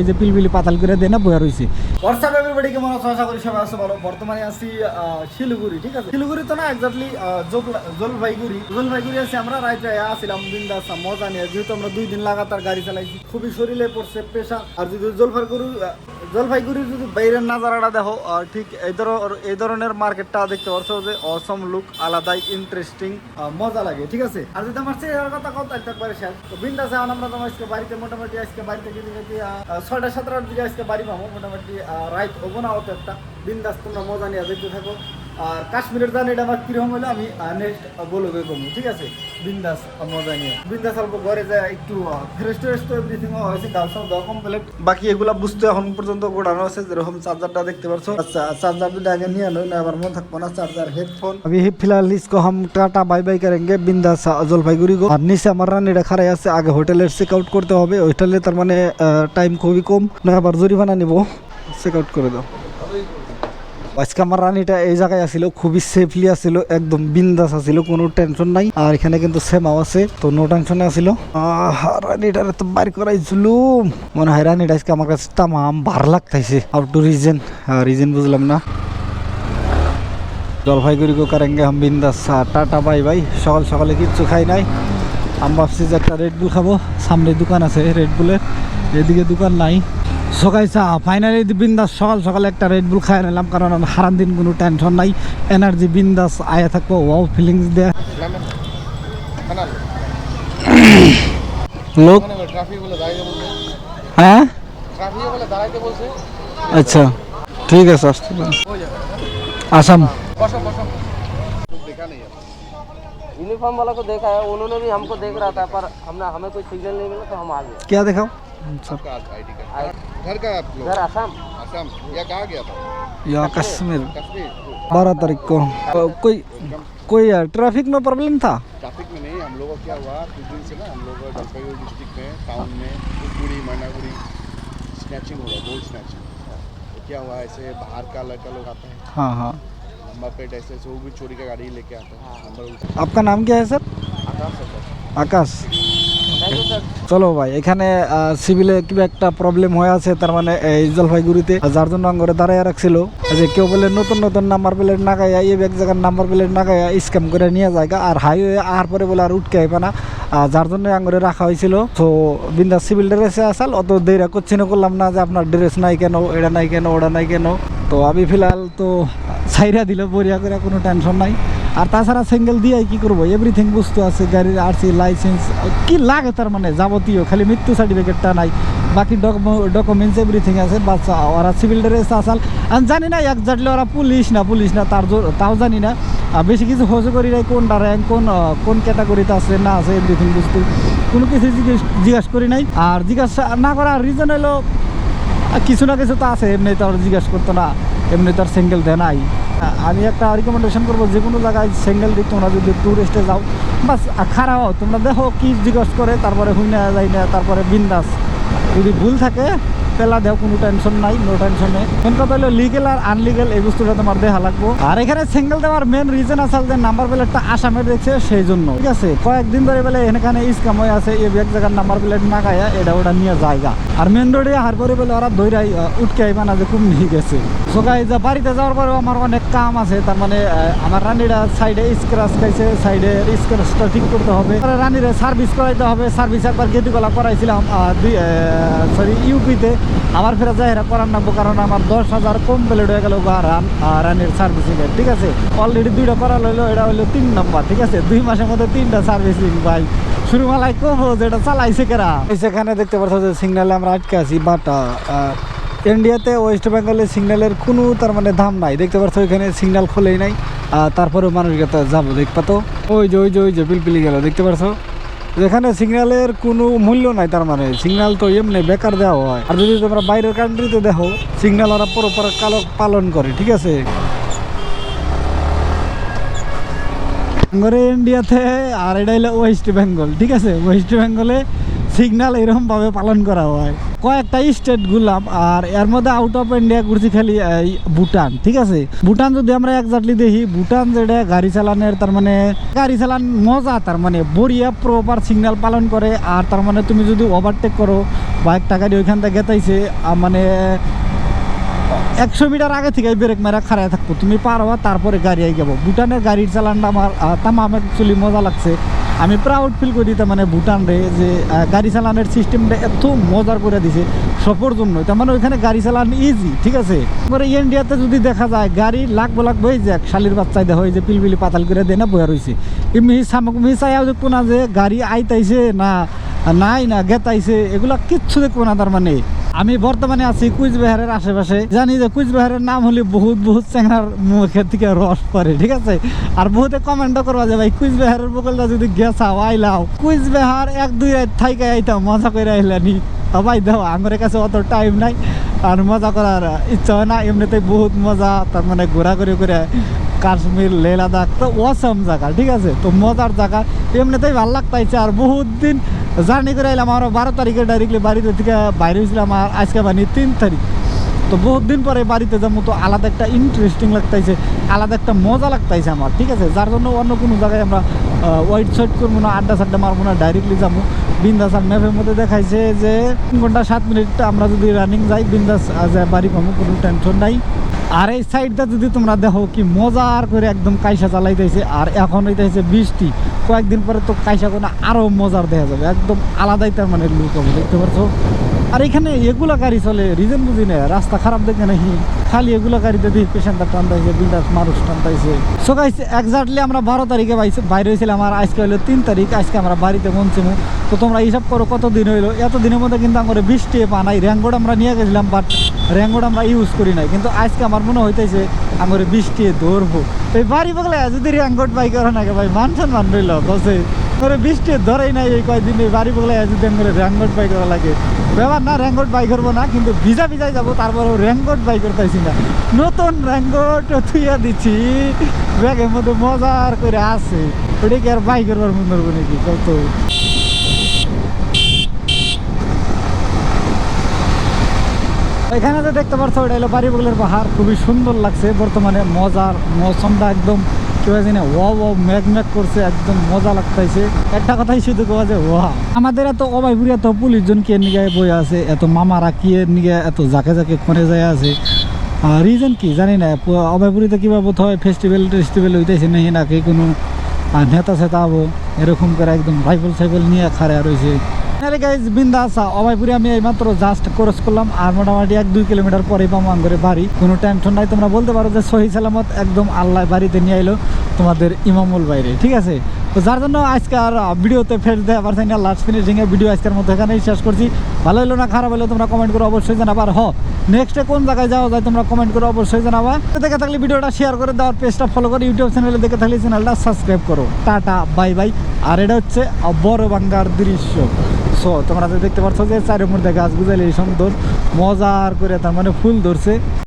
এই যে পিলপিলি পাতাল করে দেয় না বয়া রয়েছে হোয়াটসঅ্যাপ এভরিবডি কেমন আছো? আশা করি সবাই আছো ভালো। বর্তমানে আছি আহ, শিলিগুড়ি ঠিক আছে? শিলিগুড়ি তো না এক্স্যাক্টলি জলপাইগুড়ি। জলপাইগুড়ি আছি আমরা রাইতে আসছিলাম বিন্দাস মজা নিয়ে। যেহেতু আমরা দুই দিন লাগাতার গাড়ি চালাইছি খুবই শরীরে পড়ছে পেশা। আর যদি জলপাইগুড়ি জলপাইগুড়ির যদি বাইরের নাজারাটা দেখো ঠিক এই ধর এই ধরনের মার্কেটটা দেখতে পারছ যে অসম লুক আলাদাই ইন্টারেস্টিং মজা লাগে, ঠিক আছে? আর যদি আমার চেহারার কথা কত একবারে শেষ। তো বিন্দাস এখন আমরা তোমার আজকে বাড়িতে মোটামুটি আজকে বাড়িতে কিন্তু যদি ছয়টা সাতটার দিকে আজকে বাড়ি পাবো, মোটামুটি রাইট হব না অত একটা। বিন্দাস তোমরা মজা নিয়ে দেখতে থাকো। আর কাশ্মীরের দান এটা আমার কীরকম হলো, আমি নেক্সট বলে কমু ঠিক আছে? বিন্দাস মজা নিয়ে। বিন্দাস অল্প ঘরে যা একটু ফ্রেশ ট্রেশ এভরিথিং হয়েছে গার্লসন কমপ্লিট বাকি এগুলা বুঝতে এখন পর্যন্ত গোড়ানো আছে, যেরকম চার্জারটা দেখতে পারছ। আচ্ছা চার্জার আগে নিয়ে আনো না আমার মন থাকব না, চার্জার হেডফোন আমি ফিলহাল ইসকো হাম টাটা, বাই বাই করেঙ্গে, বিন্দাস জলপাইগুড়ি গো। আর নিচে আমার রানিটা খারাই আছে, আগে হোটেলের চেক আউট করতে হবে হোটেলে তার মানে টাইম খুবই কম, না আবার জরিমানা নিবো। চেক আউট করে দাও। আজকে আমার রানীটা এই জায়গায় আসিল, খুবই সেফলি আসিল, একদম বিন্দাস আসিল, কোনো টেনশন নাই। আর এখানে কিন্তু সেমাও আছে, তো নো টেনশনে আসিল। রানীটারে তো বাইর জুলুম। মনে হয় রানীটা আজকে আমার কাছে তামাম ভার লাগতাইছে। আউট টু রিজন রিজন বুঝলাম না। জলপাইগুড়ি কারেঙ্গে হাম বিন্দাস। Tata, bye bye. সকাল সকালে কিচ্ছু খাই নাই। আমি ভাবছি যে একটা রেড বুল খাব। সামনে দোকান আছে রেড বুলের এদিকে দোকান নাই। সকাল চা ফাইনালি বিন্দাস সকাল সকালে একটা রেড বুল খাই নিলাম কারণ আমার হারান দিন কোনো টেনশন নাই এনার্জি বিন্দাস আয়া থাকবো ওয়াও ফিলিংস দেয় লোক ট্রাফিক বলে দাঁড়াইতে বলছে হ্যাঁ ট্রাফিক বলে দাঁড়াইতে বলছে আচ্ছা ঠিক আছে আসতে পারেন আসাম বসো বসো यूनिफॉर्म वाला को देखा है उन्होंने भी हमको देख रहा था पर हमने हमें कोई सिग्नल नहीं मिला तो हम आ गए क्या देखाओ सर आईडी कार्ड घर का आप लोग? आसाम। असम या कहाँ गया था? या कश्मीर। कश्मीर। बारह तारीख को। कोई कोई ट्रैफ़िक में प्रॉब्लम था? ट्रैफ़िक में नहीं हम लोग को क्या हुआ? कुछ दिन से ना हम लोग जलपाईगुड़ी डिस्ट्रिक्ट में टाउन में कुटकुड़ी मैनागुड़ी स्नैचिंग हो रहा है गोल्ड स्नैचिंग तो क्या हुआ ऐसे बाहर का लड़का लोग आता है। हाँ हाँ। नंबर प्लेट ऐसे ऐसे वो भी चोरी का गाड़ी लेके आता है। नंबर आपका नाम क्या है सर? आकाश है চলো ভাই, এখানে সিভিলে কিবা একটা প্রবলেম হয়ে আছে, তার মানে এই জলপাইগুড়িতে যার জন্য আঙ্গরে দাঁড়ায় রাখছিল। যে কেউ বলে নতুন নতুন নাম্বার প্লেট না গাইয়া এই এক জায়গার নাম্বার প্লেট না গাইয়া স্ক্যাম করে নিয়ে যায় আর হাইওয়ে আর পরে বলে আর উঠকে আইবে না। যার জন্য আঙ্গরে রাখা হয়েছিল। তো বিন্দা সিভিল ড্রেসে আসাল, অত দেরা করছি না করলাম না যে আপনার ড্রেস নাই কেন, এটা নাই কেন, ওটা নাই কেন। তো আমি ফিলহাল তো ছাইরা দিল, বরিয়া করে কোনো টেনশন নাই। আর তাছাড়া সিঙ্গেল দিয়ে কি করব? এভরিথিং বস্তু আছে, গাড়ির আরসি লাইসেন্স কি লাগে তার মানে? যাবতীয়, খালি মৃত্যু সার্টিফিকেটটা নাই। বাকি ডকুমেন্টস এভরিথিং আছে বাচ্চা ওরা সিভিল ড্রেস আসাল। আমি জানি না একজাক্টলি ওরা পুলিশ না পুলিশ না, তার তাও জানি না। বেশি কিছু হজু করি নাই, কোনটা র্যাঙ্ক কোন কোন ক্যাটাগরিতে আছে, না আছে এভরিথিং বস্তু। কোনো কিছু জিজ্ঞেস, জিজ্ঞাসা করি নাই। আর জিজ্ঞাসা না করার রিজন হলো কিছু না কিছু তো আছে, এমনি তো জিজ্ঞাসা করতো না। এমনি তো আর সিঙ্গেল দেয় নাই। আমি একটা রিকমেন্ডেশন করব যে কোনো জায়গায় সিঙ্গেল দিক, তোমরা যদি ট্যুরিস্টে যাও, বাস খারাপ হও তোমরা দেখো কি জিজ্ঞাসা করে, তারপরে হুইনা যাই না তারপরে বিন্দাস। যদি ভুল থাকে পেলা দেও, কোনো টেনশন নাই নো টেনশনে মেন কথা হলো লিগেল আর আনলিগেল এই বস্তুটা তোমার দেখা লাগবো। আর এখানে সিঙ্গেল দেওয়ার মেন রিজন আছে, যে নাম্বার প্লেটটা আসামের দেখছে সেই জন্য ঠিক আছে? কয়েকদিন ধরে বলে এখানে স্কাম হয়ে আছে, এই এক জায়গার নাম্বার প্লেট না গায়া এটা ওটা নিয়ে জায়গা আর মেন রোডে হার করে বলে ওরা দৈরাই উঠকে আইবা না যে খুব নিয়ে গেছে সোগাই যা বাড়িতে যাওয়ার পরেও আমার অনেক কাম আছে, তার মানে আমার রানীরা সাইডে স্ক্রাচ খাইছে সাইডে স্ক্রাচটা ঠিক করতে হবে। পরে রানীরে সার্ভিস করাইতে হবে সার্ভিস একবার গেদিকলা করাইছিলাম সরি ইউপিতে আমার ফেরা যায় এরা করার নামবো, কারণ আমার দশ হাজার কম প্লেট হয়ে গেল রান রানীর সার্ভিসিং এর, ঠিক আছে? অলরেডি দুইটা করা লইলো, এটা হলো তিন নম্বর, ঠিক আছে? দুই মাসের মধ্যে তিনটা সার্ভিসিং ভাই। শুরু মালাই কমো যেটা চালাইছে কেরা? সেখানে দেখতে পাচ্ছ যে সিগনালে আমরা আটকে আছি বাট ইন্ডিয়াতে ওয়েস্ট বেঙ্গলে সিগন্যালের কোনো তার মানে দাম নাই। দেখতে পাচ্ছ ওইখানে সিগন্যাল খোলেই নাই তারপরেও মানুষ যাব, দেখবা তো। ওই যে ওই যে ওই যে, পিলপিলি গেল, দেখতে পাচ্ছ যেখানে সিগন্যালের কোনো মূল্য নাই, তার মানে সিগন্যাল তো এমনি বেকার দেওয়া হয়। আর যদি তোমরা বাইরের কান্ট্রিতে দেখো সিগন্যাল ওরা পরপর কালো পালন করে, ঠিক আছে? ইন্ডিয়াতে আর এটা হলো ওয়েস্ট বেঙ্গল ঠিক আছে? ওয়েস্ট বেঙ্গলে সিগন্যাল এরকমভাবে পালন করা হয়। কয়েকটা স্টেট ঘুরলাম আর এর মধ্যে আউট অফ ইন্ডিয়া ঘুরছি খালি এই ভুটান ঠিক আছে? ভুটান যদি আমরা একজাক্টলি দেখি ভুটান যেটা গাড়ি চালানের তার মানে গাড়ি চালান মজা তার মানে বড়িয়া প্রপার সিগন্যাল পালন করে আর তার মানে তুমি যদি ওভারটেক করো বা একটা গাড়ি ওইখান থেকে গেতাইছে মানে একশো মিটার আগে থেকে ব্রেক মেরা খাড়ায় থাকব। তুমি পার তারপরে গাড়ি আই যাব ভুটানের গাড়ির চালানটা আমার আহ, তামা আমার অ্যাকচুয়ালি মজা লাগছে। আমি প্রাউড ফিল করি তার মানে ভুটান রে যে গাড়ি চালানোর সিস্টেমটা এত মজার করে দিছে সফর জন্য। তার মানে ওইখানে গাড়ি চালানো ইজি ঠিক আছে? পরে ইন্ডিয়াতে যদি দেখা যায়, গাড়ি লাখ লাখ বই যাক শালির বাচ্চাই দেখা হয় যে পিলপিলি পাতাল করে দেয় না বয়া রয়েছে এমনি সামক মিসাই দেখব না যে গাড়ি আইতাইছে না, নাই না গেতাইছে, এগুলা কিচ্ছু দেখব না তার মানে। আমি বর্তমানে আছি কুচবিহারের আশেপাশে। জানি যে কুচবিহারের নাম হলে বহুত বহুত চ্যাংরার মুখের থেকে রস পড়ে, ঠিক আছে? আর বহুতে কমেন্টও করবা যে, ভাই, কুচবিহারের বকলটা যদি গেছাও আইলাও কুচবিহার এক, দুই রাত থাইকে আইতাম, মজা করে আইলানি। ভাই দেখো আমার কাছে অত টাইম নাই। আর মজা করার ইচ্ছা হয় না এমনিতেই বহুত মজা, তার মানে ঘোরাঘুরি করে কাশ্মীর লে লাদাখ তো অসম জায়গা, ঠিক আছে? তো মজার জায়গা। এমনিতেই ভালো লাগতাইছে। আর বহুত দিন জার্নি করে এলাম আমরা বারো তারিখে ডাইরেক্টলি বাড়িতে থেকে বাইরে হয়েছিলাম, আর আজকে বানি তিন তারিখ। তো বহুত দিন পরে বাড়িতে যাব, তো আলাদা একটা ইন্টারেস্টিং লাগতাইছে, আলাদা একটা মজা লাগতাইছে আমার, ঠিক আছে? যার জন্য অন্য কোনো জায়গায় আমরা ওয়াইট সাইড করব না, আড্ডা সাড্ডা মারবো না ডাইরেক্টলি যাব। বিন্দাস আর ম্যাপের মধ্যে দেখাইছে যে, তিন ঘণ্টা সাত মিনিট আমরা যদি রানিং যাই, বিন্দাস বাড়ি পাবো, কোনো টেনশন নাই। আর এই সাইডটা যদি তোমরা দেখো, কি মজার করে একদম কাইসা চালাইতেছে আর এখন হইতেছে বৃষ্টি। কয়েকদিন পরে তো কাইসা কোনো আরও মজার দেখা যাবে। একদম আলাদাই তার মানে লুক হবে, দেখতে পারছ? আর এখানে এগুলা গাড়ি চলে রিজন বুঝি না, রাস্তা খারাপ দেখে নাকি। খালি এগুলা গাড়িতে দেখি পেশেন্টার টানতাইছে বিন্দাস মানুষ টানতাইছে। সো গাইস এক্স্যাক্টলি আমরা বারো তারিখে বাইরে হয়েছিলাম আর আজকে হলো তিন তারিখ, আজকে আমরা বাড়িতে পৌঁছেমু। তো তোমরা হিসাব করো কত দিন হইল। এত দিনের মধ্যে কিন্তু আমার বৃষ্টি পা নাই র্যাঙ্গোড আমরা নিয়ে গেছিলাম বাট র্যাঙ্গোড আমরা ইউজ করি নাই। কিন্তু আজকে আমার মনে হইতেছে আমার বৃষ্টি ধরবো। এই বাড়ি বগলে যদি র্যাঙ্গোড বাই করে নাকি ভাই মানছেন মান রইল করে বৃষ্টি ধরেই নাই এই কয়দিন এই বাড়ি বগলে যদি আমার র্যাঙ্গোড বাই করা লাগে। ব্যাপার না র্যাঙ্গোড বাই করব না, কিন্তু ভিজা ভিজাই যাব, তারপরেও র্যাঙ্গোড বাই করতেছি না। নতুন র্যাঙ্গোড থুইয়া দিচ্ছি। ব্যাগের মধ্যে মজার করে আছে। ওটা কি আর বাই করবার মনে করব নাকি? কত এখানে যে দেখতে পাচ্ছ ওটা হলো বাড়িবগলের পাহাড়। খুবই সুন্দর লাগছে। বর্তমানে মজার মৌসুমটা একদম কেউ জানি একদম মজা একটা কথাই শুধু যে কে আছে কি এত জাকে জাকে আছে। কি জানি অভয়পুরীতে কীভাবে হয় ফেস্টিভ্যাল টেস্টিভ্যাল হইতেছে নাকি নাকি কোনো নেতা সেতা এরকম করে একদম রাইফেল সাইফেল নিয়ে খাড়া রয়েছে। গাইজ বিন্দাস আমি এইমাত্র জাস্ট ক্রস করলাম আর মোটামুটি এক দুই কিলোমিটার পরে বাড়ি। কোনো টেনশন নাই, তোমরা বলতে পারো যে সালামত একদম আল্লাহ বাড়িতে নিয়ে এলো তোমাদের ইমামুল বাইরে, ঠিক আছে? যার জন্য আজকে আর ভিডিওতে ফের দেওয়া পারছি না লাস্ট ফিনিশিং এ ভিডিও আজকের মধ্যে এখানেই শেষ করছি। ভালো হলো না, খারাপ হলো তোমরা কমেন্ট করে অবশ্যই জানাবা। আর হ নেক্সটে কোন জায়গায় যাওয়া যায় তোমরা কমেন্ট করে অবশ্যই জানাবা। দেখে থাকলে ভিডিওটা শেয়ার করে দেওয়ার পেজটা ফলো করে ইউটিউব চ্যানেলে দেখে থাকলে চ্যানেলটা সাবস্ক্রাইব করো। টাটা বাই বাই আর এটা হচ্ছে বড় বাঙ্গার দৃশ্য। সো তোমরা তো দেখতে পাচ্ছ যে চারের মধ্যে গাছ গুজাইলে এই সুন্দর, মজার করে তার মানে ফুল ধরছে।